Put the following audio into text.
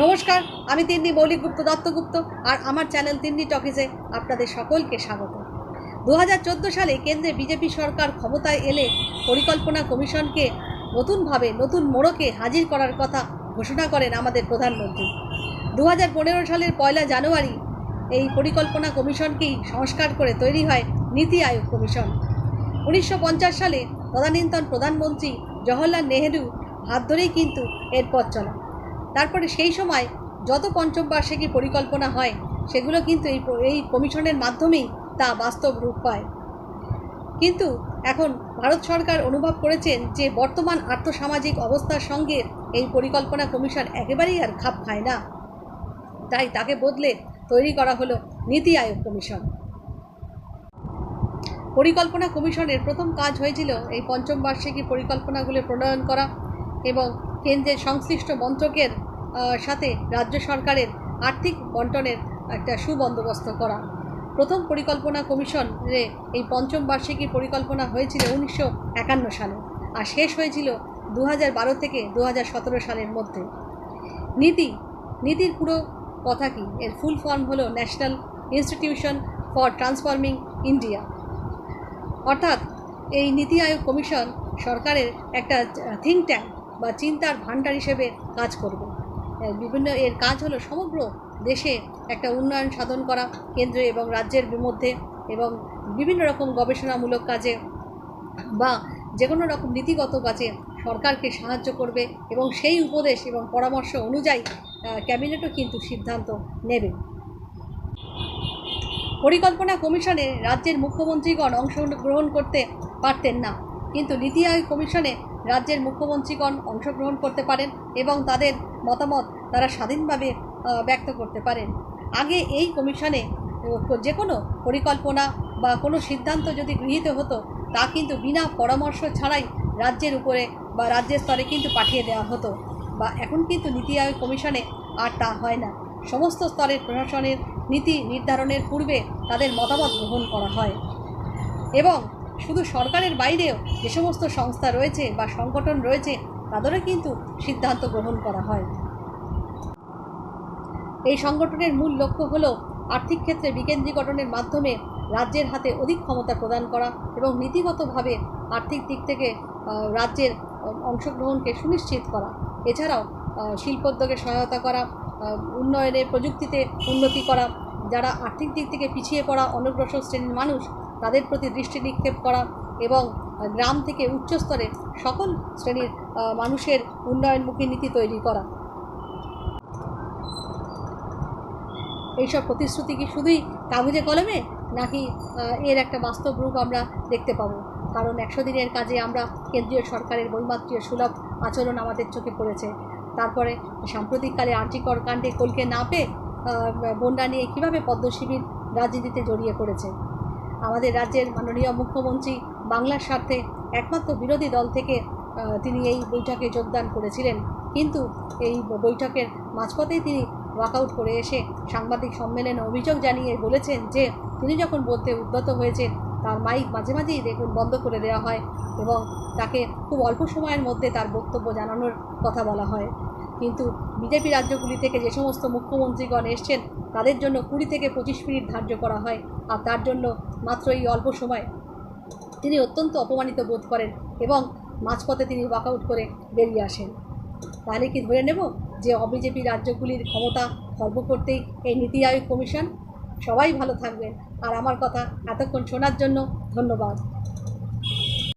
নমস্কার, আমি তিন্নি মৌলিক গুপ্ত দত্তগুপ্ত, আর আমার চ্যানেল তিন্নি টকিজে আপনাদের সকলকে স্বাগত। দু হাজার চোদ্দ সালে কেন্দ্রে বিজেপি সরকার ক্ষমতায় এলে পরিকল্পনা কমিশনকে নতুনভাবে নতুন মোড়কে হাজির করার কথা ঘোষণা করেন আমাদের প্রধানমন্ত্রী। দু হাজার পনেরো সালের পয়লা জানুয়ারি এই পরিকল্পনা কমিশনকেই সংস্কার করে তৈরি হয় নীতি আয়োগ কমিশন। উনিশশো পঞ্চাশ সালে তদানীন্তন প্রধানমন্ত্রী জওহরলাল নেহেরু হাত ধরেই কিন্তু এর পথ চলা। তারপরে সেই সময় যত পঞ্চম বার্ষিকী পরিকল্পনা হয়, সেগুলো কিন্তু এই এই কমিশনের মাধ্যমেই তা বাস্তব রূপ পায়। কিন্তু এখন ভারত সরকার অনুভব করেছেন যে বর্তমান আর্থসামাজিক অবস্থার সঙ্গে এই পরিকল্পনা কমিশন একেবারেই আর খাপ খায় না। তাই তাকে বদলে তৈরি করা হলো নীতি আয়োগ কমিশন। পরিকল্পনা কমিশনের প্রথম কাজ হয়েছিল এই পঞ্চম বার্ষিকী পরিকল্পনাগুলো প্রণয়ন করা এবং কেন্দ্রের সংশ্লিষ্ট মন্ত্রকের সাথে রাজ্য সরকারের আর্থিক বন্টনের একটা সুবন্দোবস্ত করা। প্রথম পরিকল্পনা কমিশনে এই পঞ্চম বার্ষিকী পরিকল্পনা হয়েছিল উনিশশো একান্ন সালে আর শেষ হয়েছিল দু বারো থেকে দু সালের মধ্যে। নীতি, নীতির পুরো কথা কি? এর ফুল ফর্ম হলো national institution for transforming India অর্থাৎ এই নীতি আয়োগ কমিশন সরকারের একটা থিঙ্ক ট্যাঙ্ক বা চিন্তার ভাণ্ডার হিসেবে কাজ করবে। বিভিন্ন এর কাজ হলো সমগ্র দেশে একটা উন্নয়ন সাধন করা কেন্দ্র এবং রাজ্যের মধ্যে এবং বিভিন্ন রকম গবেষণামূলক কাজে বা যে কোনো রকম নীতিগত কাজে সরকারকে সাহায্য করবে এবং সেই উপদেশ এবং পরামর্শ অনুযায়ী ক্যাবিনেটও কিন্তু সিদ্ধান্ত নেবে। পরিকল্পনা কমিশনে রাজ্যের মুখ্যমন্ত্রীগণ অংশগ্রহণ করতে পারতেন না। কিন্তু নীতি আয়োগ কমিশনে রাজ্যের মুখ্যমন্ত্রীগণ অংশগ্রহণ করতে পারেন এবং তাদের মতামত তারা স্বাধীনভাবে ব্যক্ত করতে পারেন। আগে এই কমিশনে যে কোনো পরিকল্পনা বা কোনো সিদ্ধান্ত যদি গৃহীত হতো, তা কিন্তু বিনা পরামর্শ ছাড়াই রাজ্যের উপরে বা রাজ্যের স্তরে কিন্তু পাঠিয়ে দেওয়া হতো। বা এখন কিন্তু নীতি আয়োগ কমিশনে আর তা হয় না। সমস্ত স্তরের প্রশাসনের নীতি নির্ধারণের পূর্বে তাদের মতামত গ্রহণ করা হয়। এবং শুধু সরকারের বাইরেও যে সমস্ত সংস্থা রয়েছে বা সংগঠন রয়েছে, তাদেরও কিন্তু সিদ্ধান্ত গ্রহণ করা হয়। এই সংগঠনের মূল লক্ষ্য হলো আর্থিক ক্ষেত্রে বিকেন্দ্রীকরণের মাধ্যমে রাজ্যের হাতে অধিক ক্ষমতা প্রদান করা এবং নীতিগতভাবে আর্থিক দিক থেকে রাজ্যের অংশগ্রহণকে সুনিশ্চিত করা। এছাড়াও শিল্পোদ্যোগে সহায়তা করা উন্নয়নে প্রযুক্তিতে উন্নতি করা যারা আর্থিক দিক থেকে পিছিয়ে পড়া, অনগ্রসর শ্রেণির মানুষ, তাদের প্রতি দৃষ্টি নিক্ষেপ করা এবং গ্রাম থেকে উচ্চস্তরে সকল শ্রেণির মানুষের উন্নয়নমুখী নীতি তৈরি করা। এইসব প্রতিশ্রুতি কি শুধুই কাগজে কলমে? নাকি এর একটা বাস্তব রূপ আমরা দেখতে পাবো। কারণ একশো দিনের কাজে আমরা কেন্দ্রীয় সরকারের বৈমাত্রীয় সুলভ আচরণ আমাদের চোখে পড়েছে। তারপরে সাম্প্রতিককালে আর্টিকর কাণ্ডে কলকে না পেয়ে বন্যা নিয়ে কীভাবে পদ্মশিবির রাজনীতিতে জড়িয়ে পড়েছে? আমাদের রাজ্যের মাননীয় মুখ্যমন্ত্রী বাংলার স্বার্থে একমাত্র বিরোধী দল থেকে তিনি এই বৈঠকে যোগদান করেছিলেন। কিন্তু এই বৈঠকের মাঝপথেই তিনি ওয়াকআউট করে এসে সাংবাদিক সম্মেলনে অভিযোগ জানিয়ে বলেছেন যে, তিনি যখন বলতে উদ্যত হয়েছেন, তার মাইক মাঝে মাঝেই দেখুন বন্ধ করে দেওয়া হয় এবং তাকে খুব অল্প সময়ের মধ্যে তার বক্তব্য জানানোর কথা বলা হয়। কিন্তু বিজেপি রাজ্যগুলি থেকে যে সমস্ত মুখ্যমন্ত্রীগণ এসছেন, তাদের জন্য কুড়ি থেকে পঁচিশ মিনিট ধার্য করা হয়। আর তার জন্য মাত্র এই অল্প সময় তিনি অত্যন্ত অপমানিত বোধ করেন এবং মাঝপথে তিনি ওয়াকআউট করে বেরিয়ে আসেন। তাহলে কি ধরে নেব যে অবিজেপি রাজ্যগুলির ক্ষমতা খর্ব করতেই এই নীতি আয়োগ কমিশন? সবাই ভালো থাকবেন। আর আমার কথা এতক্ষণ শোনার জন্য ধন্যবাদ।